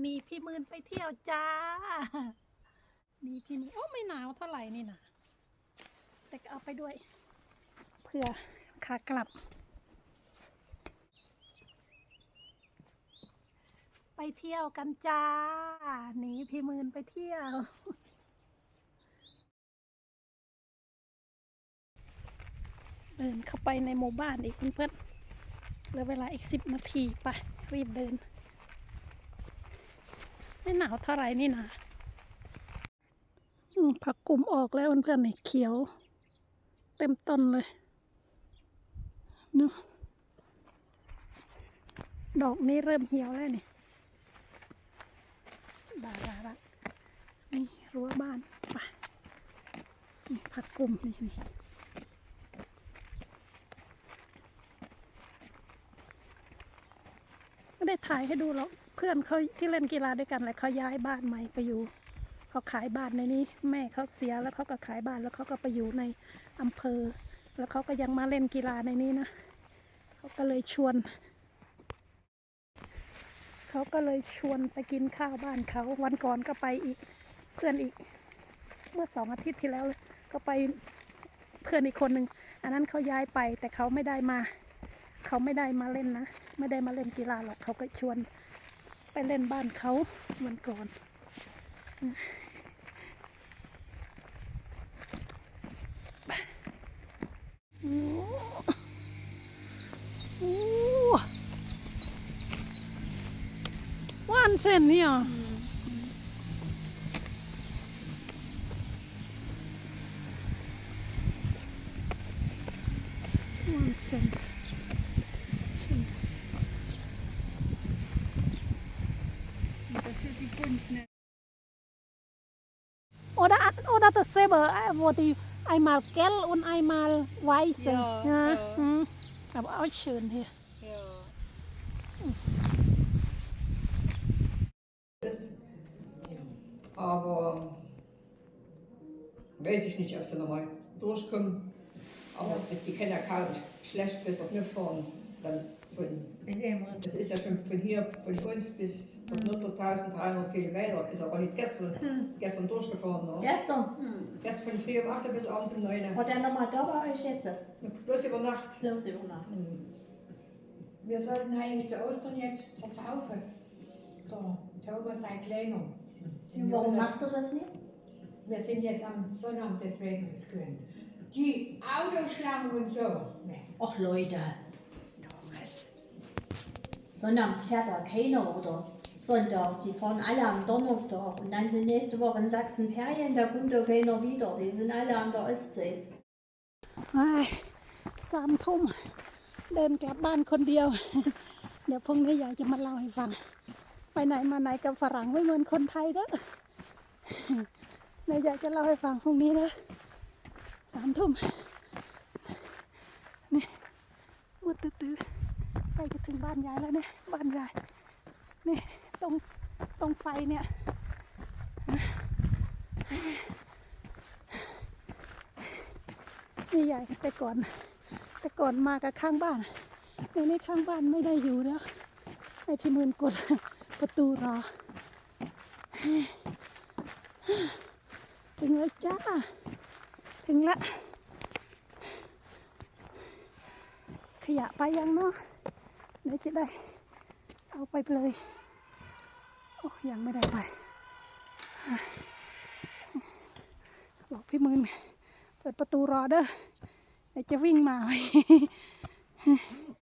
หนีพี่มืนไปเที่ยวจ้าหนีพี่มืนโอ้ไม่หนาวเท่าไหร่นี่นะแต่ก็เอาไปด้วย เพื่อขากลับ ไปเที่ยวกันจ้า หนีพี่มืนไปเที่ยว เดินเข้าไปในหมู่บ้านอีกเพื่อนเหลือเวลาอีกสิบนาทีไปรีบเดิน ไม่หนาวเท่าไหร่นี่นะผักกลุ่มออกแล้วเพื่อนๆนี่เขียว เต็มต้นเลยเนาะดอกนี้เริ่มเหี่ยวแล้วนี่ดารารักนี่รั้วบ้านไปนี่ผักกลุ่มนี่นี่ไม่ได้ถ่ายให้ดูหรอก พื่อนเขาที่เล่นกีฬาด้วยกันแหละเขาย้ายบ้านใหม่ไปอยู่เขาขายบ้านในนี้ แม่เขาเสียแล้วเขาก็ขายบ้านแล้วเขาก็ไปอยู่ในอำเภอ แล้วเขาก็ยังมาเล่นกีฬาในนี้นะเขาก็เลยชวนเขาก็เลยชวนไปกินข้าวบ้านเขาวันก่อนก็ไปอีกเพื่อนอีก เมื่อสองอาทิตย์ที่แล้วก็ไปเพื่อนอีกคนหนึ่งอันนั้นเขาย้ายไปแต่เขาไม่ได้มา เขาไม่ได้มาเล่นนะ ไม่ได้มาเล่นกีฬาหรอกเขาก็ชวน เล่นบ้านเขาวันก่อนโอ้โอ้ว่านเส้นนี่อะว่านเส้น Oder, oder dasselbe, äh, wo die einmal gelb und einmal weiß sind. Ja, Ja, ja. hm. Aber auch schön hier. Ja. Aber weiß ich nicht, ob sie nochmal durchkommen. Aber die, die können ja kaum schlecht dort nicht fahren. Dann von, das ist ja schon von hier, von uns bis nur 1300 Kilometer. Ist aber nicht gestern, gestern durchgefahren. Ne? Gestern. Gestern von früh um 8 bis abends um 9. War der nochmal da bei euch jetzt? Bloß über Nacht. Los über Nacht. Wir sollten eigentlich zu Ostern jetzt zur Taufe. Der Thomas sei kleiner. Warum macht ihr das nicht? Wir sind jetzt am Sonnabend, deswegen ist grün. Die Autoschlangen und so. Nee. Ach Leute Sonnabends fährt da keiner oder sonntags. Die fahren alle am Donnerstag und dann sind nächste Woche in Sachsen Ferien, da kommt da keiner wieder. Die sind alle an der Ostsee. ไอ้สามทุ่มเดินกลับบ้านคนเดียว เดี๋ยวพรุ่งนี้ยายจะมาเล่าให้ฟัง ไปไหนมาไหนกับฝรั่งไม่เหมือนคนไทยเด้อ เดี๋ยวยายจะเล่าให้ฟังพรุ่งนี้นะสามทุ่ม ล้จะถึงบ้านยายแล้วเนี่ยบ้านยายนี่ตรงตรงไฟเนี่ยนี่ใหญ่แต่ก่อน แต่ก่อนมากับข้างบ้านในนี้ข้างบ้านไม่ได้อยู่แล้วไอพี่มืนกดประตูรอ ถึงแล้วจ้า ถึงละ ขยะไปยังเนาะ เดี๋ยวจะได้เอาไปเลยโอ้ยังไม่ได้ไปบอกพี่มืนเปิดประตูรอเด้อเดี๋ยวจะวิ่งมา